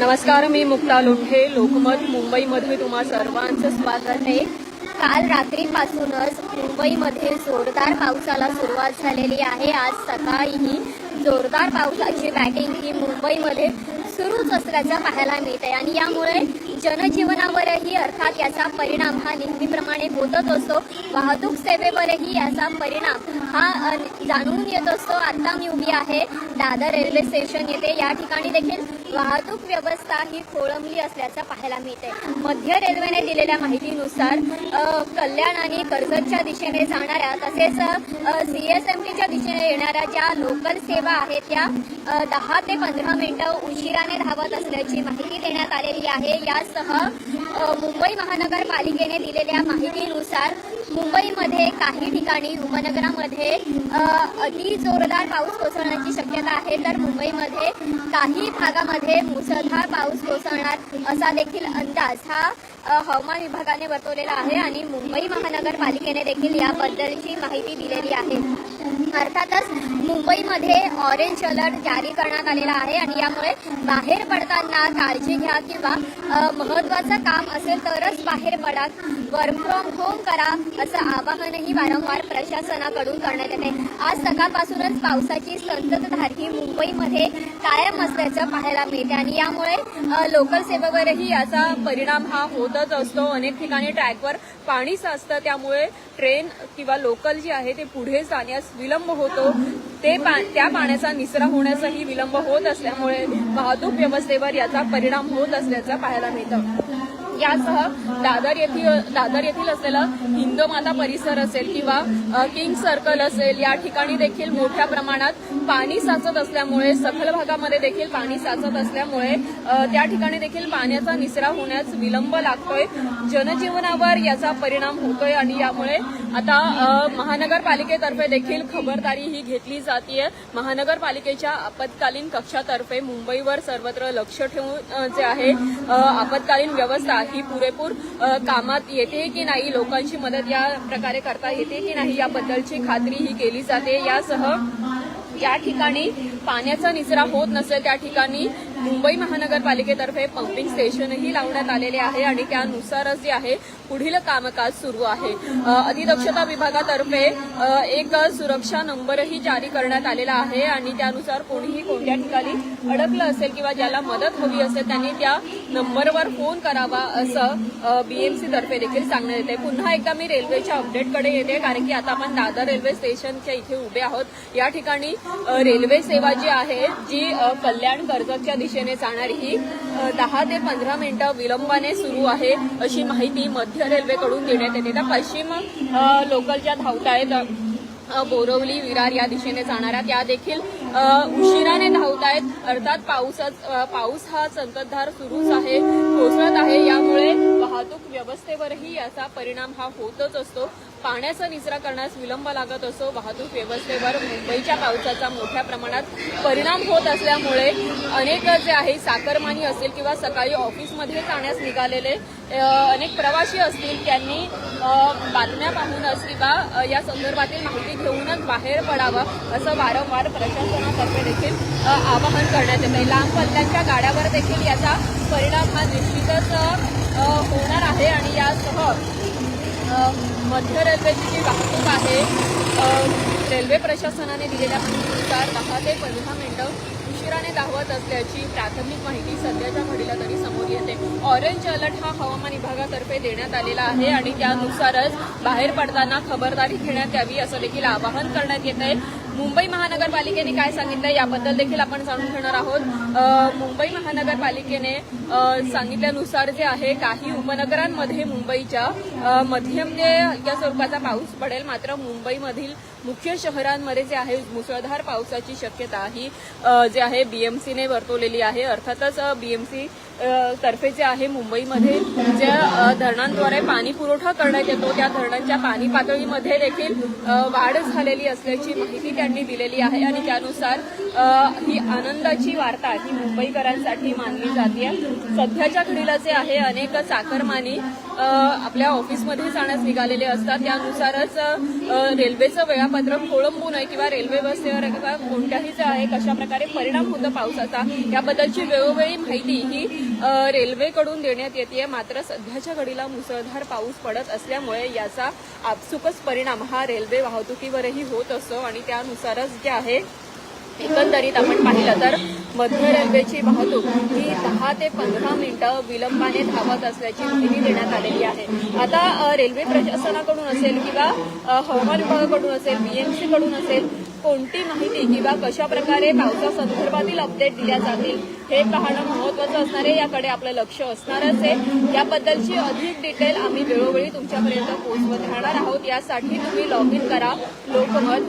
नमस्कार मी मुक्ता लोठे लोकमत मुंबईमध्ये तुम्हा सर्वांचं स्वागत आहे. काल रात्रीपासूनच मुंबईमध्ये जोरदार पावसाला सुरुवात झालेली आहे. आज सकाळीही जोरदार पावसाची बॅटिंग ही मुंबईमध्ये सुरूच असल्याचं पाहायला मिळत आहे आणि यामुळे जनजीवनावरही अर्थात याचा परिणाम हा नेहमीप्रमाणे होतच असतो. वाहतूक सेवेवरही याचा परिणाम हा जाणून येत असतो. आता मी उभी आहे दादर रेल्वे स्टेशन येथे. या ठिकाणी देखील वाहतूक व्यवस्था ही खोळंबली असल्याचं पाहायला मिळते मध्य रेल्वेने दिलेल्या माहितीनुसार कल्याण आणि कर्जतच्या दिशेने जाणाऱ्या तसेच सी एस एम टीच्या दिशेने येणाऱ्या ज्या लोकल सेवा आहेत त्या दहा ते पंधरा मिनिटं उशिराने धावत असल्याची माहिती देण्यात आलेली आहे. यासह मुंबई महानगरपालिकेने दिलेल्या माहितीनुसार मुंबईमध्ये काही ठिकाणी उपनगरामध्ये अति जोरदार पाऊस कोसळण्याची शक्यता आहे. तर मुंबईमध्ये काही भागामध्ये मुसळधार पाऊस कोसळणार असा देखील अंदाज हा हवामान विभागाने वर्तवलेला आहे आणि मुंबई महानगरपालिकेने देखील याबद्दलची माहिती दिलेली आहे. अर्थातच मुंबईमध्ये ऑरेंज अलर्ट जारी करण्यात आलेला आहे आणि यामुळे बाहेर पडताना काळजी घ्या किंवा महत्वाचं महत्त्वाचं काम असेल तरच बाहेर पडा. वर्क फ्रॉम होम करा असं आवाहनही वारंवार प्रशासनाकडून करण्यात येते. आज सकाळपासूनच पावसाची संततधार ही मुंबईमध्ये कायम असल्याचं पाहायला मिळते आणि यामुळे लोकलसेवेवरही लोकल सेवेवरही याचा परिणाम हा होतच असतो. अनेक ठिकाणी ट्रॅकवर पाणी साचतं त्यामुळे ट्रेन किंवा लोकल जी आहे ते पुढे जाण्यास विलंब होतो ते पा त्या पाण्याचा निचरा होण्यासही विलंब होत असल्यामुळे वाहतूक व्यवस्थेवर याचा परिणाम होत असल्याचं पाहायला मिळतं. यासह दादर येथील दादर येथील असलेला हिंदमाता परिसर असेल किंवा किंग सर्कल असेल या ठिकाणी देखील मोठ्या प्रमाणात पाणी साचत असल्यामुळे सखल भागामध्ये देखील पाणी साचत असल्यामुळे त्या ठिकाणी देखील पाण्याचा निचरा होण्यास विलंब लागतोय. जनजीवनावर याचा परिणाम होतोय आणि यामुळे आता महानगरपालिकेतर्फे देखील खबरदारी ही घेतली जाते महानगरपालिकेच्या आपत्कालीन कक्षातर्फे मुंबईवर सर्वत्र लक्ष ठेवून जे आहे आपत्कालीन व्यवस्था ही पुरेपूर कामात येते की नाही लोकांची मदत या प्रकारे करता येते की नाही याबद्दलची खात्री ही केली जाते. यासह या ठिकाणी पाण्याचा निचरा होत नसेल त्या ठिकाणी मुंबई महानगरपालिकेतर्फे पंपिंग स्टेशनही लावण्यात आलेले आहे आणि त्यानुसारच जे आहे पुढील कामकाज सुरू आहे. अधिदक्षता अतिदक्षता विभागातर्फे एक सुरक्षा नंबरही जारी करण्यात आलेला आहे आणि त्यानुसार कोणीही कोणत्या ठिकाणी अडकलं असेल किंवा ज्याला मदत हवी असेल त्यांनी त्या नंबरवर फोन करावा असं बीएमसी तर्फे देखील सांगण्यात येते पुन्हा एकदा मी रेल्वेच्या अपडेटकडे येते कारण की आता आपण दादर रेल्वे स्टेशनच्या इथे उभे आहोत. या ठिकाणी रेल्वे सेवा जी आहे जी कल्याण कर्जतच्या दिशेने जाणारी ही दहा ते पंधरा मिनिटं विलंबाने सुरू आहे अशी माहिती मध्य रेल्वेकडून देण्यात येते. तर पश्चिम लोकल ज्या धावत आहेत बोरवली विरार या दिशेने जाणाऱ्या त्या देखील उशिराने धावत आहेत. अर्थात पाऊसच पाऊस हा संततधार सुरूच आहे कोसळत आहे. यामुळे वाहतूक व्यवस्थेवरही याचा परिणाम हा होतच असतो. पाण्याचा निचरा करण्यास विलंब लागत असो वाहतूक व्यवस्थेवर मुंबईच्या पावसाचा मोठ्या प्रमाणात परिणाम होत असल्यामुळे अनेक जे आहे साकरमानी असेल किंवा सकाळी ऑफिसमध्ये जाण्यास निघालेले अनेक प्रवासी असतील त्यांनी बातम्या पाहूनच किंवा या संदर्भातील माहिती घेऊनच बाहेर पडावं असं वारंवार प्रशासनातर्फे देखील आवाहन करण्यात येत आहे लांब पल्ल्यांच्या गाड्यावर देखील याचा परिणाम हा निश्चितच होणार आहे आणि यासह मध्य रेल्वेची जी वाहतूक आहे रेल्वे प्रशासनाने दिलेल्या माहितीनुसार दहा ते पंधरा मिनिटं उशिराने धावत असल्याची प्राथमिक माहिती सध्याच्या घडीला तरी समोर येते. ऑरेंज अलर्ट हा हवामान विभागातर्फे देण्यात आलेला आहे आणि त्यानुसारच बाहेर पडताना खबरदारी घेण्यात यावी असं देखील आवाहन करण्यात येत आहे मुंबई महानगरपालिकेने काय सांगितलं याबद्दल देखील आपण जाणून घेणार आहोत. मुंबई महानगरपालिकेने सांगितल्यानुसार जे आहे काही उपनगरांमध्ये मुंबईच्या मध्यम या स्वरूपाचा पाऊस पडेल. मात्र मुंबईमधील मुख्य शहरांमध्ये जे आहे मुसळधार पावसाची शक्यता ही जे आहे बीएमसीने वर्तवलेली आहे. अर्थातच बीएमसी तर्फे जे आहे मुंबईमध्ये ज्या धरणांद्वारे पाणी पुरवठा करण्यात येतो त्या धरणांच्या पाणी पातळीमध्ये देखील वाढ झालेली असल्याची माहिती त्यांनी दिलेली आहे. आणि त्यानुसार ही आनंदाची वार्ता ही मुंबईकरांसाठी मानली जाते सध्याच्या घडीला जे आहे अनेक चाकरमानी आपल्या ऑफिसमध्ये जाण्यास निघालेले असतात. त्यानुसारच रेल्वेचं वेळापत्रक खोळंबू नये किंवा रेल्वे व्यवस्थेवर किंवा कोणत्याही जे आहे कशा प्रकारे परिणाम होतो पावसाचा याबद्दलची वेळोवेळी माहिती ही रेल्वेकडून देण्यात येते मात्र सध्याच्या घडीला मुसळधार पाऊस पडत असल्यामुळे याचा आपसुकच परिणाम हा रेल्वे वाहतुकीवरही होत असतो आणि त्यानुसारच जे आहे एकंदरीत आपण पाहिलं तर मध्य रेल्वेची वाहतूक ही दहा ते पंधरा मिनिटं विलंबाने धावत असल्याची माहिती देण्यात आलेली आहे. आता रेल्वे प्रशासनाकडून असेल किंवा हवामान विभागाकडून असेल बीएमसीकडून असेल कोणती माहिती किंवा कशा प्रकारे पावसासंदर्भातील अपडेट दिल्या जातील हे पाहणं महत्वाचं असणार आहे याकडे आपलं लक्ष असणारच आहे. याबद्दलची अधिक डिटेल आम्ही वेळोवेळी तुमच्यापर्यंत पोहोचवत राहणार आहोत. यासाठी तुम्ही लॉग इन करा लोकमत